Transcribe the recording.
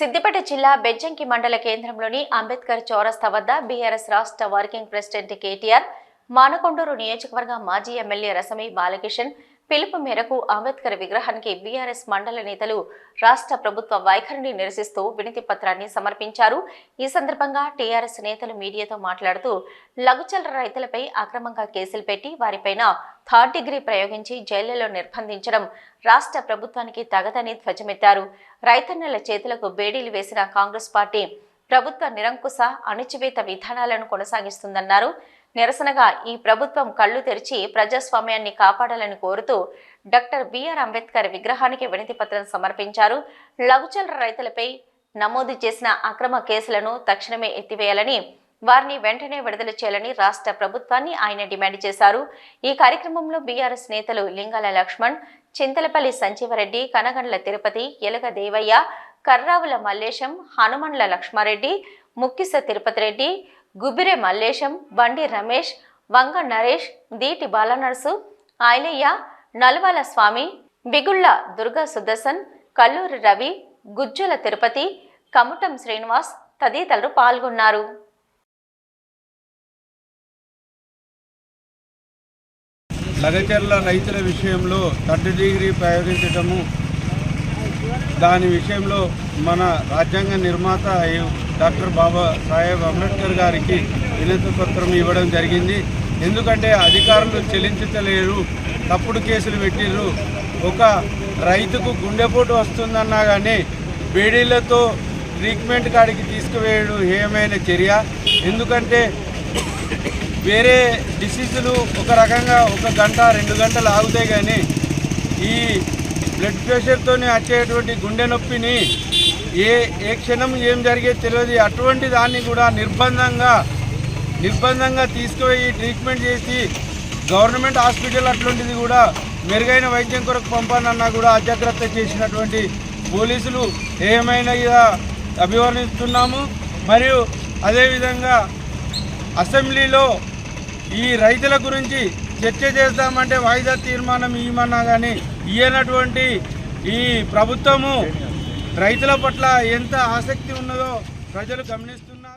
సిద్దిపేట జిల్లా బెజ్జంకి మండల కేంద్రంలోని అంబేద్కర్ చౌరస్తా వద్ద బీఆర్ఎస్ రాష్ట్ర వర్కింగ్ ప్రెసిడెంట్ కేటీఆర్ మానకొండూరు నియోజకవర్గ మాజీ ఎమ్మెల్యే రసమి బాలకిషన్ పిలుపు మేరకు అంబేద్కర్ విగ్రహానికి బీఆర్ఎస్ మండల నేతలు రాష్ట్ర ప్రభుత్వ వైఖరిని నిరసిస్తూ వినతి పత్రాన్ని సమర్పించారు. ఈ సందర్భంగా టీఆర్ఎస్ నేతలు మీడియాతో మాట్లాడుతూ లఘుచల రైతులపై అక్రమంగా కేసులు పెట్టి వారిపైన థర్డ్ డిగ్రీ ప్రయోగించి జైళ్ళలో నిర్బంధించడం రాష్ట్ర ప్రభుత్వానికి తగదని ధ్వజమెత్తారు. రైతన్నల చేతులకు బేడీలు వేసిన కాంగ్రెస్ పార్టీ ప్రభుత్వ నిరంకుశ అణిచివేత విధానాలను కొనసాగిస్తుందన్నారు. నిరసనగా ఈ ప్రభుత్వం కళ్ళు తెరిచి ప్రజాస్వామ్యాన్ని కాపాడాలని కోరుతూ డాక్టర్ బిఆర్ అంబేద్కర్ విగ్రహానికి వినతి పత్రం సమర్పించారు. లఘుచల రైతులపై నమోదు చేసిన అక్రమ కేసులను తక్షణమే ఎత్తివేయాలని వారిని వెంటనే విడుదల చేయాలని రాష్ట్ర ప్రభుత్వాన్ని ఆయన డిమాండ్ చేశారు. ఈ కార్యక్రమంలో బీఆర్ఎస్ నేతలు లింగాల లక్ష్మణ్ చింతలపల్లి సంజీవరెడ్డి కనగండ్ల తిరుపతి ఎలగ దేవయ్య కర్రావుల మల్లేశం హనుమండ్ల లక్ష్మారెడ్డి ముక్కిస తిరుపతి రెడ్డి గుబిరె మల్లేశం బండి రమేష్ వంగ నరేష్ దీటి బాలనర్సు ఆయలయ్య నల్వాల స్వామి బిగుళ్ళ దుర్గా సుదర్శన్ కల్లూరి రవి గుజ్జుల తిరుపతి కముటం శ్రీనివాస్ తదితరులు పాల్గొన్నారు. లగచర్ల రైతుల విషయంలో థర్డ్ డిగ్రీ ప్రయోగించటము దాని విషయంలో మన రాజ్యాంగ నిర్మాత అయ్యు డాక్టర్ బాబా సాహెబ్ అంబేద్కర్ గారికి వినతి పత్రం ఇవ్వడం జరిగింది. ఎందుకంటే అధికారులు చెల్లించలేరు. తప్పుడు కేసులు పెట్టిర్రు. ఒక రైతుకు గుండెపోటు వస్తుందన్నా కానీ బేడీలతో ట్రీట్మెంట్ కాడికి తీసుకువేయడం ఏమైనా చర్య. ఎందుకంటే వేరే డిసీజులు ఒక రకంగా ఒక గంట రెండు గంటలు ఆగుతాయి కానీ ఈ బ్లడ్ ప్రెషర్తో వచ్చేటువంటి గుండె నొప్పిని ఏ ఏ క్షణం ఏం జరిగేది తెలియదు. అటువంటి దాన్ని కూడా నిర్బంధంగా నిర్బంధంగా తీసుకుపోయి ట్రీట్మెంట్ చేసి గవర్నమెంట్ హాస్పిటల్ అట్లాంటిది కూడా మెరుగైన వైద్యం కొరకు పంపానన్నా కూడా అజాగ్రత్త చేసినటువంటి పోలీసులు ఏమైనా అభివర్ణిస్తున్నాము. మరియు అదేవిధంగా అసెంబ్లీలో ఈ రైతుల గురించి చర్చ చేస్తామంటే వాయిదా తీర్మానం ఇవ్వమన్నా కానీ ఇయ్యనటువంటి ఈ ప్రభుత్వము రైతుల పట్ల ఎంత ఆసక్తి ఉన్నదో ప్రజలు గమనిస్తూ